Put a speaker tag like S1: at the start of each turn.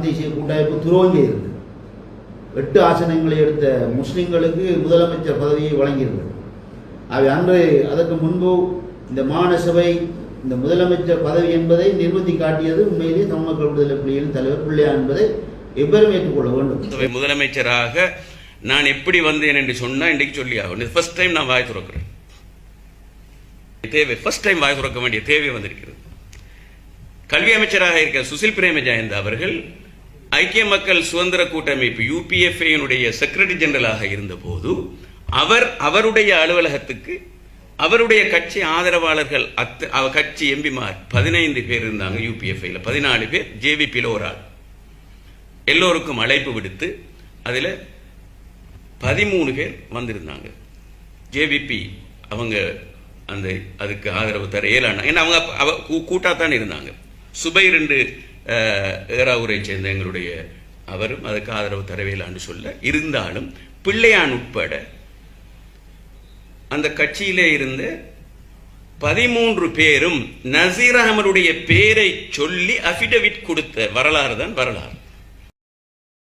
S1: தமிழ் தேசிய கூட்டமைப்பு துரோங்கி இருந்தது எட்டு ஆசனங்களை எடுத்த முஸ்லிம்களுக்கு முதலமைச்சர் பதவியை வழங்கியிருந்தது. அவை அன்று அதற்கு முன்பு இந்த மாநசபை இந்த முதலமைச்சர் பதவி என்பதை நிறுவத்தி காட்டியது உண்மையிலே தமிழ் மக்கள் விடுதலை புலிகளின் தலைவர் பிள்ளையா என்பதை எவ்வளவு ஏற்றுக்கொள்ள வேண்டும்?
S2: முதலமைச்சராக நான் எப்படி வந்தேன் என்று சொன்னா இன்றைக்கு சொல்லி ஆகும் ஃபர்ஸ்ட் டைம் நான் வாய் துறக்கிறேன். தேவை ஃபர்ஸ்ட் டைம் வாய் துறக்க வேண்டிய தேவை வந்திருக்கிறது. கல்வி அமைச்சராக இருக்க சுசில் பிரேமஜாயந்த் அவர்கள் ஐக்கிய மக்கள் சுதந்திர கூட்டமைப்பு யூபிஎஃப்ஐனுடைய செக்ரட்டரி ஜெனரலாக இருந்தபோது அவர் அவருடைய அலுவலகத்துக்கு அவருடைய கட்சி ஆதரவாளர்கள் அத்து அவ கட்சி எம்பிமார் பதினைந்து பேர் இருந்தாங்க யூபிஎஃப்ஐல பதினாலு பேர் ஜேவிபியில் ஒரு ஆள். எல்லோருக்கும் அழைப்பு விடுத்து அதில் பதிமூணு பேர் வந்திருந்தாங்க. ஜேவிபி அவங்க அந்த அதுக்கு ஆதரவு தர இயலான ஏன்னா அவங்க அவ கூட்டாக தான் இருந்தாங்க. சுபை ரெண்டு ஏறாவூரை சேர்ந்த எங்களுடைய அவரும் அதுக்கு ஆதரவு தரவேலான்னு சொல்ல இருந்தாலும் பிள்ளையான் உட்பட அந்த கட்சியிலே இருந்த பதிமூன்று பேரும் நசீர் அகமருடைய பேரை சொல்லி அபிடவிட் கொடுத்த வரலாறு தான் வரலாறு.